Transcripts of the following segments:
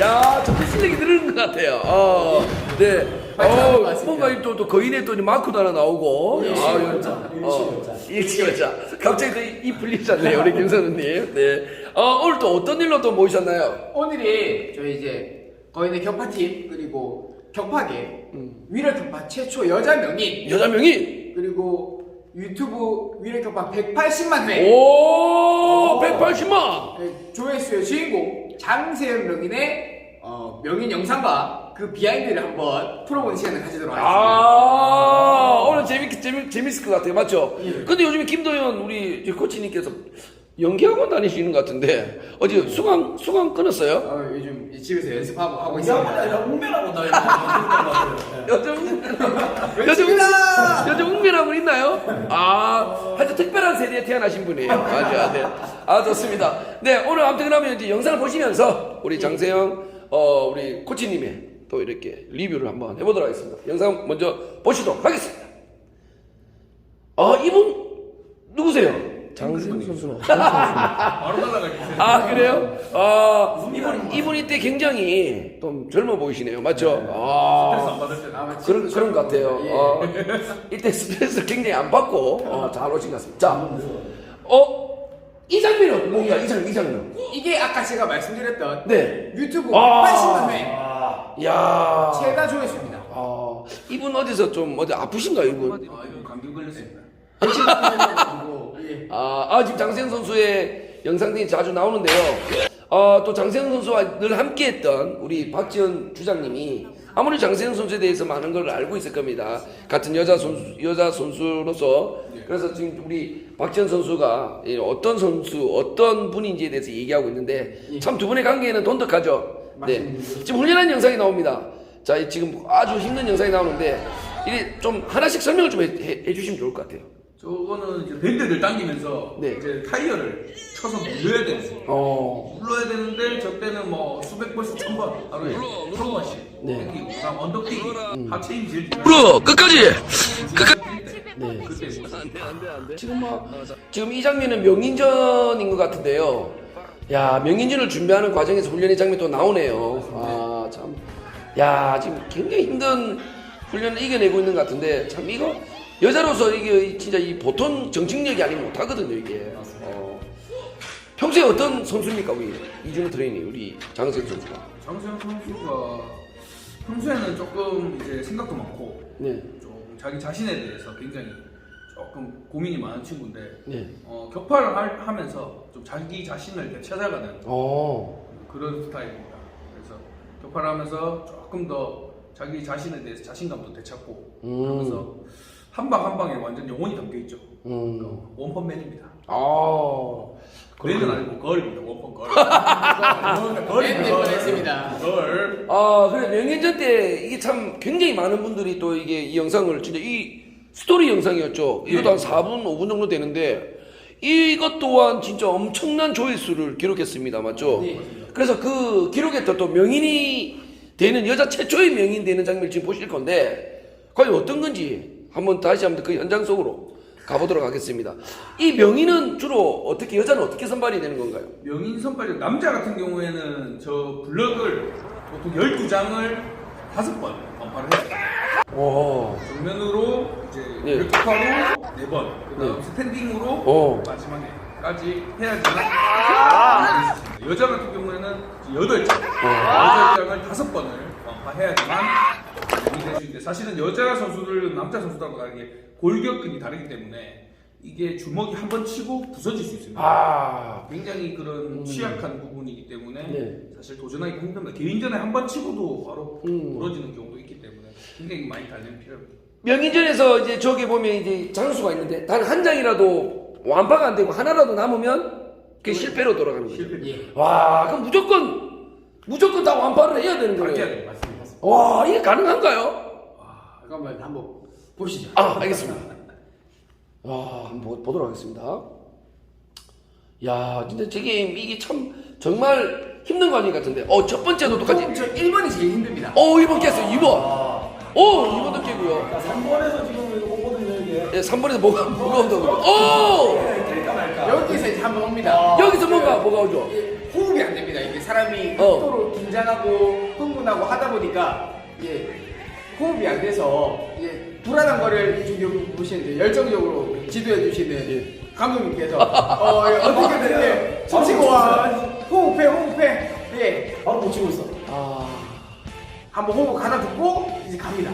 야, 점점 실력이 늘는 것 같아요. 어, 네. 어, 뭔가 또, 또 거인의 또 마크도 하나 나오고. 일시 아, 여자, 어, 일시 여자. 일시 여자. 갑자기 또이 풀리셨네요, 우리 김선우님. 네. 어, 오늘 또 어떤 일로 또 모이셨나요? 오늘이 저희 이제 거인의 격파팀 그리고 격파계 위력 격파 최초 여자 명인 여자 명이 그리고 유튜브 위력 격파 180만 회 오, 180만. 네, 조회수의 주인공 장세현 명인의 어, 명인 영상과 그 비하인드를 한번 풀어보는 시간을 가지도록 하겠습니다. 아, 오늘 재밌, 재밌, 재밌을 것 같아요. 맞죠? 예. 근데 요즘에 김도현 우리 이제 코치님께서 연기학원 다니시는 것 같은데, 어제 수강, 수강 끊었어요? 어, 요즘 이 집에서 연습하고 하고 있습니다. 아니라 웅변하고 나 이거 같아요. 여자, 여자, 웅- 여자 웅변학원 있나요? 아, 하여튼 특별한 세대에 태어나신 분이에요. 맞아, 네. 아, 좋습니다. 네, 오늘 아무튼 그러면 이제 영상을 보시면서 우리 장세영, 어, 우리 코치님의 또 이렇게 리뷰를 한번 해보도록 하겠습니다. 영상 먼저 보시도록 하겠습니다. 아, 이분 누구세요? 장세영 선수. 바로 날라가기 아 그래요? 아 이분 이분 이때 굉장히 좀 젊어 보이시네요, 맞죠? 아안 받을 때 아마 그런 그런 것 같아요. 예. 어, 이때 스트레스 굉장히 안 받고 어, 잘 오신 것 같습니다. 자, 어이 장면은 뭔가 이 장면 이 장면. 이게 아까 제가 말씀드렸던 네. 유튜브 아. 180만 회 아, 야. 최다 조회수입니다. 아 이분 어디서 좀 어디 아프신가요, 이분? 아 이거 감기 걸렸습니다. 예. 아, 아 지금 장세영 선수의 영상들이 자주 나오는데요. 어, 또 장세영 선수와 늘 함께했던 우리 박지현 주장님이 아무리 장세영 선수에 대해서 많은 걸 알고 있을 겁니다. 같은 여자 선수 여자 선수로서 그래서 지금 우리 박지현 선수가 이 어떤 선수 어떤 분인지에 대해서 얘기하고 있는데 참 두 분의 관계는 돈독하죠. 네, 지금 훈련한 영상이 나옵니다. 자, 이 지금 아주 힘든 영상이 나오는데 이게 좀 하나씩 설명을 좀 해, 해- 해주시면 좋을 것 같아요. 저거는 이제 밴드를 당기면서 네. 이제 타이어를 쳐서 눌러야 되는 거예요. 어. 눌러야 되는데 저 때는 뭐 수백 번씩 천 번, 하루에 천 번씩 네. 당기고 그다음 언덕뛰기, 하체 힘 제일 중요해요. 불어 끝까지 끝까지 네. 그때 뭐 지금 막 지금 이 장면은 명인전인 것 같은데요 야 명인전을 준비하는 과정에서 훈련의 장면이 또 나오네요 아 참 야 지금 굉장히 힘든 훈련을 이겨내고 있는 것 같은데 참 이거 여자로서 이게 진짜 이 보통 정직력이 아니면 못하거든요 이게 어. 평소에 어떤 선수입니까 우리 이준호 트레이닝 우리 장세현 선수가 장세현 선수가 평소에는 조금 이제 생각도 많고 네 좀 자기 자신에 대해서 굉장히 조금 고민이 많은 친구인데 네. 어, 격파를 할- 하면서 좀 자기 자신을 이렇게 찾아가는 어. 그런 스타일입니다. 그래서 격파를 하면서 조금 더 자기 자신에 대해서 자신감도 되찾고 음. 그러면서 한 방 한 방에 완전 영혼이 담겨 있죠. 음. 그러니까 원펀맨입니다. 아. 그레이는 아니고 걸입니다. 원펀 걸. 밴드 보냈습니다. 걸. 아, 그래, 명예전 때 이게 참 굉장히 많은 분들이 또 이게 이 영상을 진짜 이 스토리 영상이었죠. 이것도 한 4분, 5분 정도 되는데 이것 또한 진짜 엄청난 조회수를 기록했습니다. 맞죠? 그래서 그 기록했던 또 명인이 되는 여자 최초의 명인 되는 장면을 지금 보실 건데 과연 어떤 건지 한번 다시 한번 그 현장 속으로 가보도록 하겠습니다. 이 명인은 주로 어떻게 여자는 어떻게 선발이 되는 건가요? 명인 선발이 남자 같은 경우에는 저 블럭을 보통 12장을 다섯 번 완파를 했어요. 오. 정면으로 이제 네. 격파로 네 번, 그다음 네. 스탠딩으로 어. 마지막에 까지 해야지만 이길 수 있습니다. 여자 같은 경우에는 여덟 장, 여덟 장을 다섯 번을 완파해야지만 있는데 사실은 여자 선수들 남자 선수들하고 다르게 골격근이 다르기 때문에 이게 주먹이 한 번 치고 부서질 수 있습니다. 아. 굉장히 그런 취약한 부분이기 때문에 네. 사실 도전하기 힘듭니다. 개인전에 한 번 치고도 바로 음. 부러지는 경우도 있기 때문에 굉장히 많이 단련이 필요합니다. 명인전에서 이제 저기 보면 이제 장수가 있는데 단 한 장이라도 완파가 안 되고 하나라도 남으면 그게 실패로 돌아가는 거죠. 실패. 예. 와, 그럼 무조건 무조건 다 완파를 해야 되는 거예요. 돼요. 맞습니다. 와, 이게 가능한가요? 잠깐만 한번 보시죠. 아, 알겠습니다. 와, 한번 보- 보도록 하겠습니다. 야, 진짜 저 게임 이게 참 정말 힘든 거 아닌 것 같은데. 어, 첫 번째도 똑같이. 저 1번이 제일 힘듭니다. 어, 1번 깼어요. 2번. 오, 2번도 깨고요. 자, 3번에서 지금 이거 오거든요, 이게. 예, 3번에서 뭐가 뭐가 온다고. 오! 네, 깰까 말까. 여기서 이제 한번 옵니다. 여기서 뭔가 뭐가 오죠? 이게 호흡이 안 됩니다. 이게 사람이 어. 극도로 긴장하고 흥분하고 하다 보니까 이게 호흡이 안 돼서 이게 불안한 거를 지금 보시는데 열정적으로 지도해 주시는 예. 감독님께서 어, 예, 어떻게든 이제 숨쉬고 와 호흡해 호흡해 예 바로 못 치고 있어. 아, 한번 호흡 가다듬고 이제 갑니다.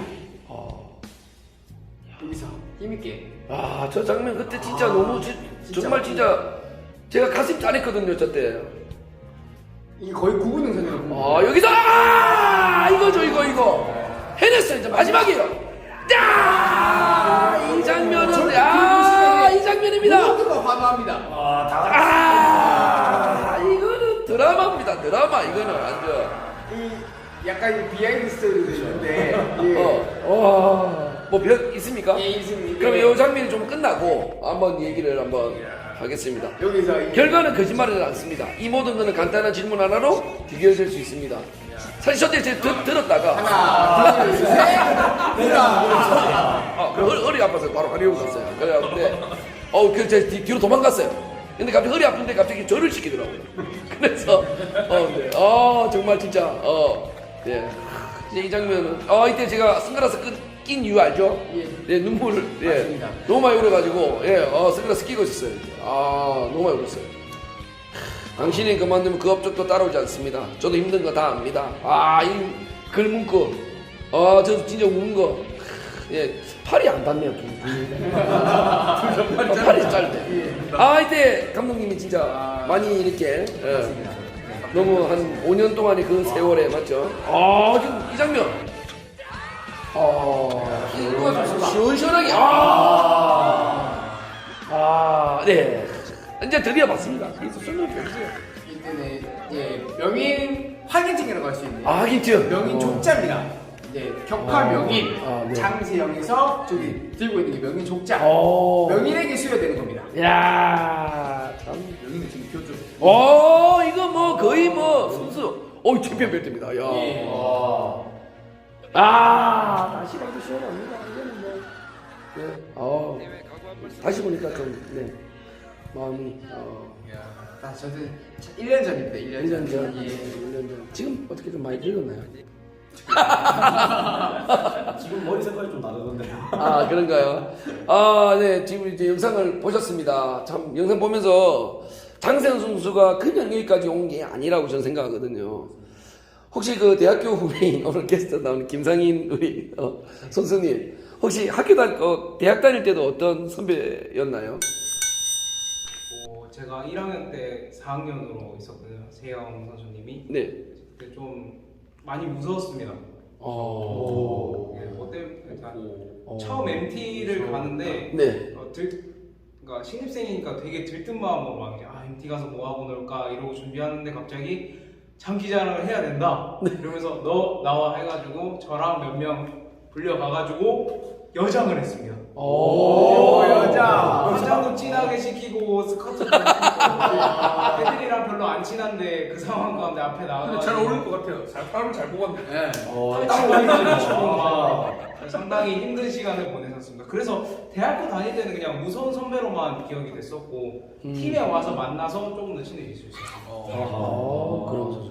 어. 여기서 힘있게 아, 저 장면 그때 진짜 너무 지- 진짜 정말 진짜 제가 가슴 짠했거든요, 저 때. 이게 거의 구분 능선이라고 아, 여기서 아, 이거죠, 이거 이거. 해냈어요, 이제 마지막이에요. 야, 이 장면은 야, 이 장면입니다. 모두가 환호합니다. 아, 다 같이. 아, 이거는 드라마입니다, 드라마 이거는 완전. 이 약간 이 비하인드 스토리도 있는데 예. 어, 와, 뭐별 있습니까? 예, 있습니다. 그럼 이 장면이 좀 끝나고 한번 얘기를 한번 하겠습니다. 여기서 이- 결과는 거짓말을 않습니다. 이 모든 것은 간단한 질문 하나로 비교될 수 있습니다. 사실 저때 제가 들, 들었다가 하나, 둘, 셋, 하나, 아, 그 허리, 허리 아파서 바로 가려고 갔어요. 그래 근데 어, 그제 뒤로 도망갔어요. 근데 갑자기 허리 아픈데 갑자기 절을 시키더라고요. 그래서 어, 네. 어, 정말 진짜 어, 예. 이제 이 장면은 어, 이때 제가 선글라스 끈, 낀 이유 알죠? 예. 예, 눈물을 예, 맞습니다. 너무 많이 울어가지고 예, 어, 선글라스 끼고 있었어요. 이제. 아, 너무 많이 울었어요. 당신이 그만두면 그 업적도 따라오지 않습니다. 저도 힘든 거 다 압니다. 아, 이 글문 거. 아, 저도 진짜 우는 거. 예, 팔이 안 닿네요. 아, 팔이 짧대. 아, 이때 감독님이 진짜 많이 이렇게 예, 너무 한 5년 동안의 그 세월에 맞죠? 아, 지금 이 장면. 아, 시원시원하게. 아, 아, 네. 이제 드디어 봤습니다. 그래서 좀 해주세요. 이때는 예, 명인 확인증이라고 할 수 있는 아, 힌트. 명인 어. 족자입니다. 이제 격파 아, 명인 아, 네. 장세영에서 저기 들고 있는 게 명인 족자. 어. 명인에게 수여되는 겁니다. 야 참. 여기는 지금 기었죠. 어, 이거 뭐 거의 뭐 선수. 어, 챔피언 벨트입니다. 야. 예. 아, 다시 봐도 시원합니다. 이거는 뭐. 네. 어. 다시 보니까 좀, 네. 마음이, 어. 아, 저도 1년 전입니다. 1년, 1년 전. 예. 1년 전. 지금 어떻게 좀 많이 늙었나요? 지금 머리 색깔이 좀 다르던데요. 아 그런가요? 아 네 지금 이제 영상을 보셨습니다. 참 영상 보면서 장세현 선수가 그냥 여기까지 온 게 아니라고 저는 생각하거든요. 혹시 그 대학교 후배인 오늘 게스트 나오는 김상인 우리 어, 선수님 혹시 학교 다닐 어, 대학 다닐 때도 어떤 선배였나요? 어, 제가 1학년 때 4학년으로 있었거든요. 세영 선수님이 네. 그때 좀 많이 무서웠습니다. 어. 예, 뭐 때문에 어. 처음 MT를 가는데 네. 어, 들, 그러니까 신입생이니까 되게 들뜬 마음으로 막 아, MT 가서 뭐 하고 놀까 이러고 준비하는데 갑자기 장기자랑을 해야 된다. 이러면서 너 나와 해가지고 저랑 몇 명 불려가가지고 여장을 했습니다. 오, 여자. 화장도 진하게 시키고 스커트도 애들이랑 별로 안 친한데 그 상황 가운데 앞에 나가서 근데 잘 어울릴 것 같아요. 잘 사람을 잘 뽑았네. 예. 어, 상당히 힘든 시간을 보내셨습니다. 그래서 대학교 다닐 때는 그냥 무서운 선배로만 기억이 됐었고 팀에 와서 만나서 조금 더 친해질 수 있었어요. 어, 그런 선수.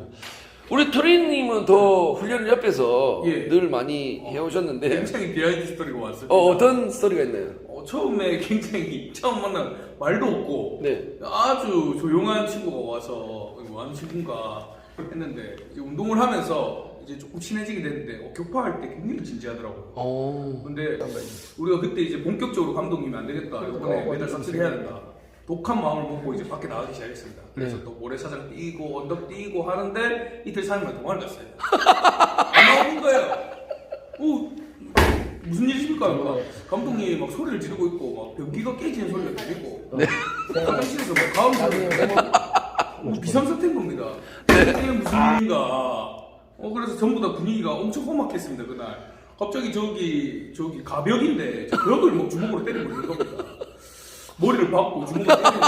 우리 트레이님은 더 훈련을 옆에서 예. 늘 많이 해오셨는데 굉장히 비하인드 스토리가 왔습니다. 어, 어떤 스토리가 있나요? 어, 처음에 굉장히 처음 만난 말도 없고 네. 아주 조용한 친구가 와서 이거 뭐 하는 친구인가 했는데 이제 운동을 하면서 이제 조금 친해지게 됐는데 어, 격파할 때 굉장히 진지하더라고요. 어. 근데 우리가 그때 이제 본격적으로 감독님이 안 되겠다 이번에 메달 삭제해야 된다. 독한 마음을 먹고 이제 밖에 나가기 시작했습니다. 그래서 네. 또 모래사장 뛰고 언덕 뛰고 하는데 이틀 3일만 동안을 갔어요. 안 나오는 거예요. 어, 무슨 일이십니까? 막 감독님이 막 소리를 지르고 있고 막 변기가 깨지는 소리가 들리고 네. 화장실에서 막 가음 소리가 뭐 비상사태인 겁니다. 이게 무슨 일인가? 어 그래서 전부 다 분위기가 엄청 험악했습니다 그날. 갑자기 저기 저기 가벽인데 저 벽을 막 주먹으로 때리고 있는 겁니다. 머리를 박고 주먹으로 때리고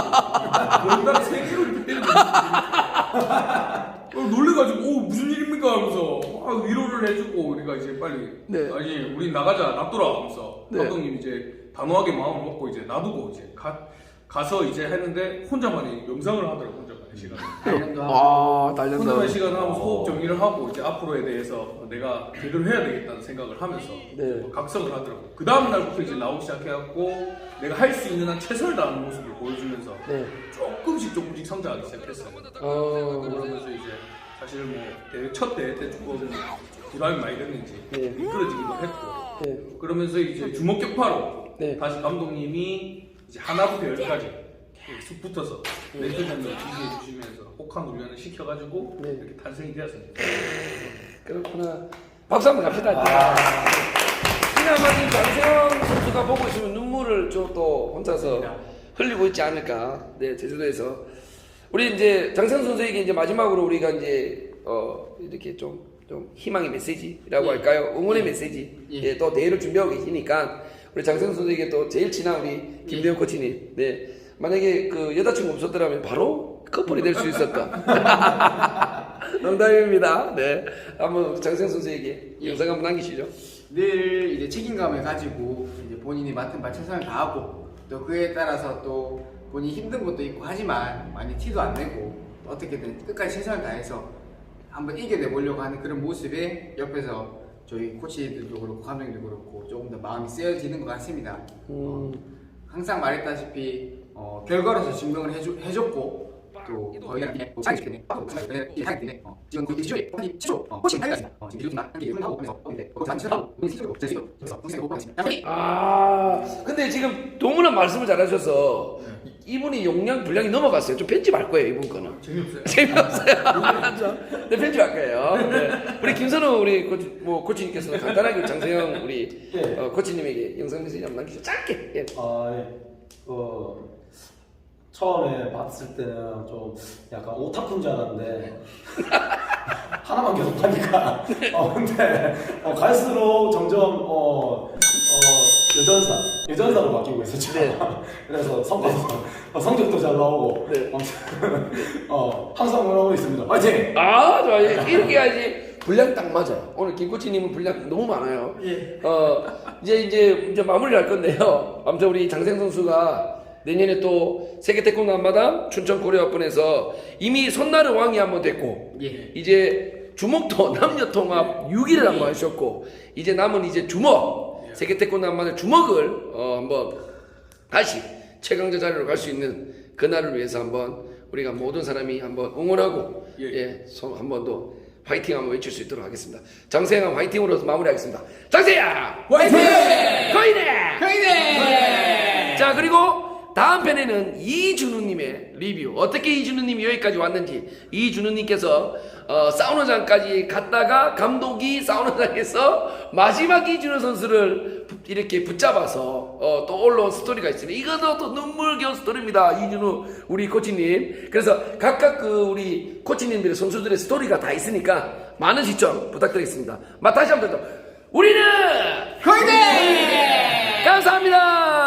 머리를 세 개로 이렇게 때리고. 어, 놀래가지고 오 무슨 일입니까 하면서 막 위로를 해주고 우리가 이제 빨리 네. 아니 우리 나가자 놔둬라 하면서 네. 감독님 이제 단호하게 마음을 먹고 이제 놔두고 이제 가, 가서 이제 했는데 혼자만이 영상을 하더라고 혼자만의 시간. 단련도 하고 아. 혼자만의 시간을 하면서 호흡 정리를 하고 이제 앞으로에 대해서 내가 제대로 해야 되겠다는 생각을 하면서 네. 각성을 하더라고. 그 다음 날부터 이제 나오기 시작해갖고 내가 할 수 있는 한 최선을 다하는 모습을 보여주면서 네. 조금씩 조금씩 성장하기 시작했어요. 어, 그러면서 이제 사실 뭐 대회 첫 대회 때 조금 부담이 많이 됐는지 네. 미끄러지기도 했고 네. 그러면서 이제 주먹 격파로 네. 다시 감독님이 이제 하나부터 열까지 쑥 붙어서 멘토장을 지지해 주시면서 혹한 훈련을 시켜가지고 네. 이렇게 탄생이 되었습니다. 그렇구나. 박수 한번 갑시다. 지난번 지금 장세영 선수가 보고 있으면 눈물을 좀또 혼자서 흘리고 있지 않을까. 네, 제주도에서. 우리 이제 장세영 선수에게 이제 마지막으로 우리가 이제 어 이렇게 좀, 좀 희망의 메시지라고 할까요? 응원의 메시지. 예. 예, 또 대회를 준비하고 계시니까 우리 장세영 선수에게 또 제일 친한 우리 김대현 코치님. 네. 만약에 그 여자친구 없었더라면 바로 커플이 될 수 있었다. 농담입니다. 네. 한번 장세영 선수에게 영상 한번 남기시죠. 늘 이제 책임감을 가지고 이제 본인이 맡은 바 최선을 다하고 또 그에 따라서 또 본인이 힘든 것도 있고 하지만 많이 티도 안 내고 어떻게든 끝까지 최선을 다해서 한번 이겨내 보려고 하는 그런 모습에 옆에서 저희 코치들도 그렇고 감독님도 그렇고 조금 더 마음이 쓰여지는 것 같습니다. 어, 항상 말했다시피 어, 결과로서 증명을 해주, 해줬고 또 거의 상위 때문에 상위 때문에 어, 지금 그 시조에 한 시조 어, 코칭 하기가 있습니다. 어, 지금 이루지만 한 개를 하고 하면서 근데 거기서 한 하고 본인 스스로 제시도 그래서 동생이 못 하겠습니다. 아, 근데 지금 동문은 말씀을 잘하셔서 이분이 용량 분량이 넘어갔어요. 좀 편집할 거예요, 이분 거는. 재미없어요. 재미없어요. 네, 편집할 거예요. 네. 우리 김선우 우리 코치, 뭐 코치님께서 간단하게 장세영 우리 예. 어, 코치님에게 영상 메시지 한번 남기시죠. 짧게. 예. 아, 예. 그 처음에 봤을 때는 좀 약간 오타쿠인 줄 알았는데 하나만 계속 하니까 어 근데 어, 갈수록 점점 어, 어 여전사 여전사로 바뀌고 있었죠. 네. 그래서 성과도 어, 성적도 잘 나오고 네. 아무튼 어 항상 응원하고 있습니다. 화이팅! 아, 좋아요. 이렇게 해야지 분량 딱 맞아요. 오늘 김 코치님은 분량 너무 많아요. 어, 이제, 이제, 이제 마무리를 할 건데요. 아무튼 우리 장생 선수가 내년에 또 세계 태권도 한마당 춘천 고려학번에서 이미 손나르 왕이 한 번 됐고, 예. 이제 주먹도 남녀 통합 6위를 한 번 하셨고, 이제 남은 이제 주먹, 세계 태권도 한마당 주먹을 어, 한번 다시 최강자 자리로 갈 수 있는 그날을 위해서 한번 우리가 모든 사람이 한번 응원하고 예. 예, 손 한번 더 화이팅 한번 외칠 수 있도록 하겠습니다. 장세영 화이팅으로 마무리하겠습니다. 장세영 화이팅! 거인해! 거인해! 자 그리고 다음 편에는 이준우님의 리뷰 어떻게 이준우님이 여기까지 왔는지 이준우님께서 어, 사우나장까지 갔다가 감독이 사우나장에서 마지막 이준우 선수를 부- 이렇게 붙잡아서 어, 또 올라온 스토리가 있습니다. 이것도 또 눈물겨운 스토리입니다. 이준우 우리 코치님. 그래서 각각 그 우리 코치님들의 선수들의 스토리가 다 있으니까 많은 시청 부탁드리겠습니다. 마 다시 한번 더 우리는 거인해! 감사합니다.